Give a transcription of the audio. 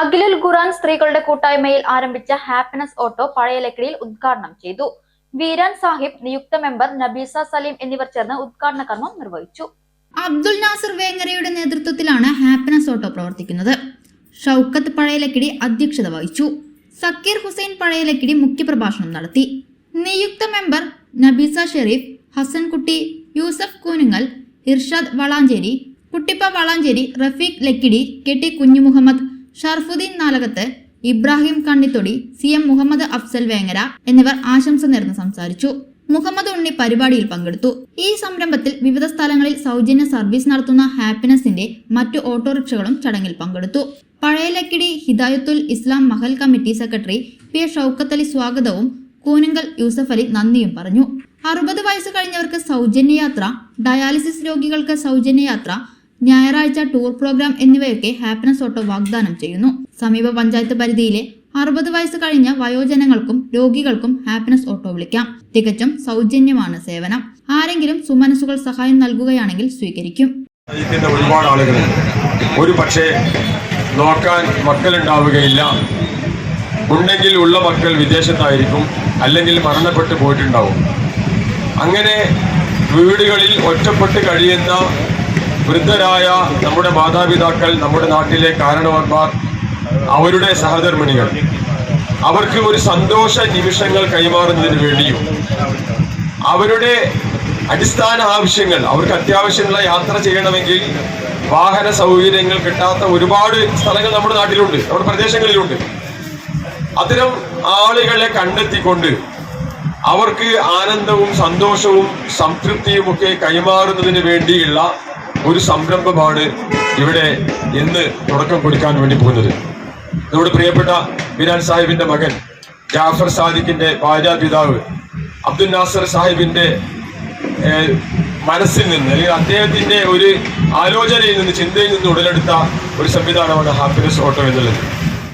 അഖിലുൽ ഖുറാൻ സ്ത്രീകളുടെ കൂട്ടായ്മയിൽ ആരംഭിച്ച ഹാപ്പിനെസ് ഓട്ടോ പഴയ ലക്കിടിയിൽ ഉദ്ഘാടനം ചെയ്തു. വീരാൻ സാഹിബ് നിയുക്ത മെമ്പർ നബീസ സലീം എന്നിവർ ചേർന്ന് ഉദ്ഘാടന കർമ്മം നിർവഹിച്ചു. അബ്ദുൽ നാസർ വേങ്ങരയുടെ നേതൃത്വത്തിലാണ് ഹാപ്പിനെസ് ഓട്ടോ പ്രവർത്തിക്കുന്നത്. ഷൗക്കത്ത് പഴയലക്കിടി അധ്യക്ഷത വഹിച്ചു. സക്കീർ ഹുസൈൻ പഴയലക്കിടി മുഖ്യപ്രഭാഷണം നടത്തി. നിയുക്ത member Nabeesa Sherif Hasankutty Yusuf Koonungal Irshad Valanchery Kuttippa Valanchery Rafeeq Lakkidi K T Kunhumuhammed Sharafudheen Nalakath Ibrahim Kannithodi C M Muhammed Afsal Vengara എന്നിവർ ആശംസ നേർന്ന് സംസാരിച്ചു. മുഹമ്മദ് ഉണ്ണി പരിപാടിയിൽ പങ്കെടുത്തു. ഈ സംരംഭത്തിൽ വിവിധ സ്ഥലങ്ങളിൽ സൗജന്യ സർവീസ് നടത്തുന്ന ഹാപ്പിനെസിന്റെ മറ്റു ഓട്ടോറിക്ഷകളും ചടങ്ങിൽ പങ്കെടുത്തു. Pazhayalakkidi Hidayathul Islam Mahal committee secretary P A Shoukath Ali സ്വാഗതവും കൂനങ്കൽ യൂസഫ് അലി നന്ദിയും പറഞ്ഞു. അറുപത് വയസ്സ് കഴിഞ്ഞവർക്ക് സൗജന്യ യാത്ര ഡയാലിസിസ് രോഗികൾക്ക് സൗജന്യ യാത്ര ഞായറാഴ്ച ടൂർ പ്രോഗ്രാം എന്നിവയൊക്കെ ഹാപ്പിനെസ് ഓട്ടോ വാഗ്ദാനം ചെയ്യുന്നു. സമീപ പഞ്ചായത്ത് പരിധിയിലെ അറുപത് വയസ്സ് കഴിഞ്ഞ വയോജനങ്ങൾക്കും രോഗികൾക്കും ഹാപ്പിനെസ് ഓട്ടോ വിളിക്കാം. തികച്ചും സൗജന്യമാണ് സേവനം. ആരെങ്കിലും സുമനസുകൾ സഹായം നൽകുകയാണെങ്കിൽ സ്വീകരിക്കും. ഒരുപാട് ആളുകൾ ഒരു പക്ഷേ നോക്കാൻ മക്കളുണ്ടാവുകയില്ല. ഉണ്ടെങ്കിൽ ഉള്ള മക്കൾ വിദേശത്തായിരിക്കും. അല്ലെങ്കിൽ മരണപ്പെട്ടു പോയിട്ടുണ്ടാവും. അങ്ങനെ വീടുകളിൽ ഒറ്റപ്പെട്ട് കഴിയുന്ന വൃദ്ധരായ നമ്മുടെ മാതാപിതാക്കൾ നമ്മുടെ നാട്ടിലെ കാരണവന്മാർ അവരുടെ സഹധർമ്മിണികൾ. അവർക്ക് ഒരു സന്തോഷ നിമിഷങ്ങൾ കൈമാറുന്നതിന് വേണ്ടിയും അവരുടെ അടിസ്ഥാന ആവശ്യങ്ങൾ അവർക്ക് അത്യാവശ്യമുള്ള യാത്ര ചെയ്യണമെങ്കിൽ വാഹന സൗകര്യങ്ങൾ കിട്ടാത്ത ഒരുപാട് സ്ഥലങ്ങൾ നമ്മുടെ നാട്ടിലുണ്ട് നമ്മുടെ പ്രദേശങ്ങളിലുണ്ട്. അത്തരം ആളുകളെ കണ്ടെത്തിക്കൊണ്ട് അവർക്ക് ആനന്ദവും സന്തോഷവും സംതൃപ്തിയും ഒക്കെ കൈമാറുന്നതിന് വേണ്ടിയുള്ള ഒരു സംരംഭമാണ് ഇവിടെ ഇന്ന് തുടക്കം കൊടുക്കാൻ വേണ്ടി പോകുന്നത്. നമ്മുടെ പ്രിയപ്പെട്ട ബിരാൻ സാഹിബിന്റെ മകൻ ജാഫർ സാദിഖിന്റെ ഭാര്യാപിതാവ് അബ്ദുൽ നാസർ സാഹിബിന്റെ മനസ്സിൽ നിന്ന് അല്ലെങ്കിൽ അദ്ദേഹത്തിന്റെ ഒരു ആലോചനയിൽ നിന്ന് ചിന്തയിൽ നിന്ന് ഉടലെടുത്ത ഒരു സംവിധാനമാണ് ഹാപ്പിനെസ് ഓട്ടോ എന്നുള്ളത്.